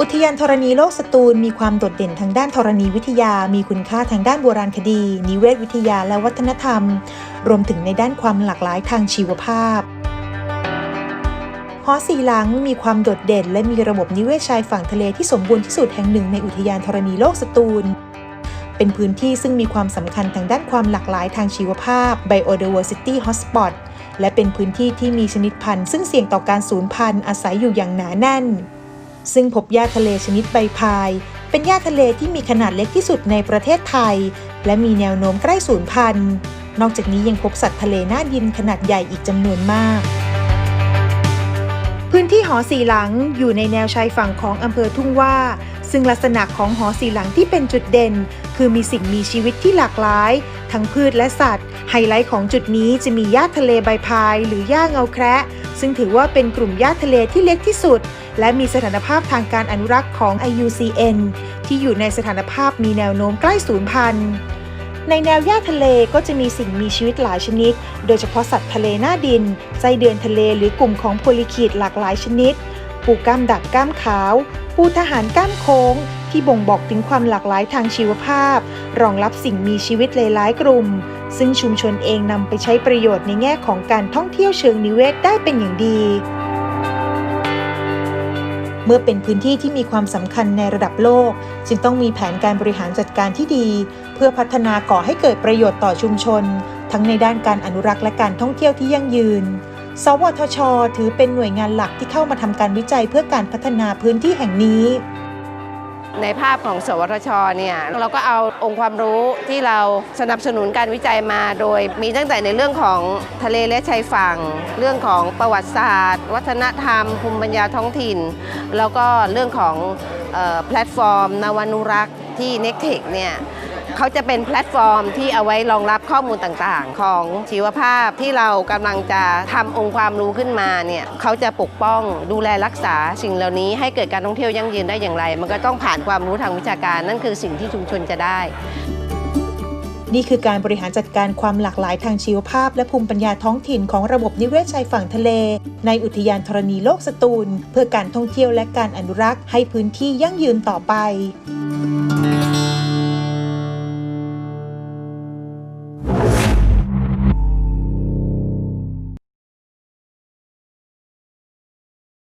อุทยานธรณีโลกสตูลมีความโดดเด่นทางด้านธรณีวิทยา มีคุณค่าทางด้านโบราณคดี นิเวศวิทยาและวัฒนธรรม รวมถึงในด้านความหลากหลายทางชีวภาพหอสีหลังมีความโดดเด่น และมีระบบนิเวศชายฝั่งทะเลที่สมบูรณ์ที่สุดแห่งหนึ่งในอุทยานธรณีโลกสตูล เป็นพื้นที่ซึ่งมีความสำคัญทางด้านความหลากหลายทางชีวภาพ Biodiversity Hotspot และเป็นพื้นที่ที่มีชนิดพันธุ์ซึ่งเสี่ยงต่อการสูญพันธุ์อาศัยอยู่อย่างหนาแน่น ซึ่งพบหญ้าทะเลชนิดใบพาย เป็นหญ้าทะเลที่มีขนาดเล็กที่สุดในประเทศไทย และมีแนวโน้มใกล้สูญพันธุ์ นอกจากนี้ยังพบสัตว์ทะเลหน้าดินขนาดใหญ่อีกจำนวนมาก พื้นที่หอสีหลังอยู่ในแนวชายฝั่งของอำเภอทุ่งว่า ซึ่งลักษณะของหอสีหลังที่เป็นจุดเด่น คือมีสิ่งมีชีวิตที่หลากหลาย ทั้งพืชและสัตว์ ไฮไลท์ของจุดนี้จะมีหญ้าทะเลใบพาย หรือหญ้าเงาแคระซึ่งถือว่าเป็นกลุ่มหญ้าทะเลที่เล็กที่สุด และมีสถานภาพทางการอนุรักษ์ของ IUCN ที่อยู่ในสถานภาพมีแนวโน้มใกล้สูญพันธุ์ ในแนวหญ้าทะเลก็จะมีสิ่งมีชีวิตหลายชนิด โดยเฉพาะสัตว์ทะเลหน้าดิน ไส้เดือนทะเลหรือกลุ่มของโพลิคีดหลากหลายชนิด ปูกล้ามดักกล้ามขาว ปูทหารกล้ามโค้ง ที่บ่งบอกถึงความหลากหลายทางชีวภาพ รองรับสิ่งมีชีวิตหลายๆ กลุ่ม ซึ่งชุมชนเองนำไปใช้ประโยชน์ในแง่ของการท่องเที่ยวเชิงนิเวศได้เป็นอย่างดี เมื่อเป็นพื้นที่ที่มีความสำคัญในระดับโลก จึงต้องมีแผนการบริหารจัดการที่ดี เพื่อพัฒนาก่อให้เกิดประโยชน์ต่อชุมชน ทั้งในด้านการอนุรักษ์และการท่องเที่ยวที่ยั่งยืน สวทช ถือเป็นหน่วยงานหลักที่เข้ามาทำการวิจัยเพื่อการพัฒนาพื้นที่แห่งนี้ ในภาพของ สวทชเนี่ยเราก็เอาองค์ความรู้ที่เราสนับสนุนการวิจัยมา โดยมีตั้งแต่ในเรื่องของทะเลและชายฝั่ง เรื่องของประวัติศาสตร์ วัฒนธรรมภูมิปัญญาท้องถิ่น แล้วก็เรื่องของออแพลตฟอร์ม นวานุรักษ์ที่ n e c t e c h เนี่ย เขาจะเป็นแพลตฟอร์มที่เอาไว้รองรับข้อมูลต่างๆ ของชีวภาพที่เรากำลังจะทำองค์ความรู้ขึ้นมาเนี่ยเขาจะปกป้องดูแลรักษาสิ่งเหล่านี้ให้เกิดการท่องเที่ยวยั่งยืนได้อย่างไร มันก็ต้องผ่านความรู้ทางวิชาการ นั่นคือสิ่งที่ชุมชนจะได้ นี่คือการบริหารจัดการความหลากหลายทางชีวภาพ และภูมิปัญญาท้องถิ่นของระบบนิเวศชายฝั่งทะเล ในอุทยานธรณีโลกสตูล เพื่อการท่องเที่ยวและการอนุรักษ์ให้พื้นที่ยั่งยืนต่อไป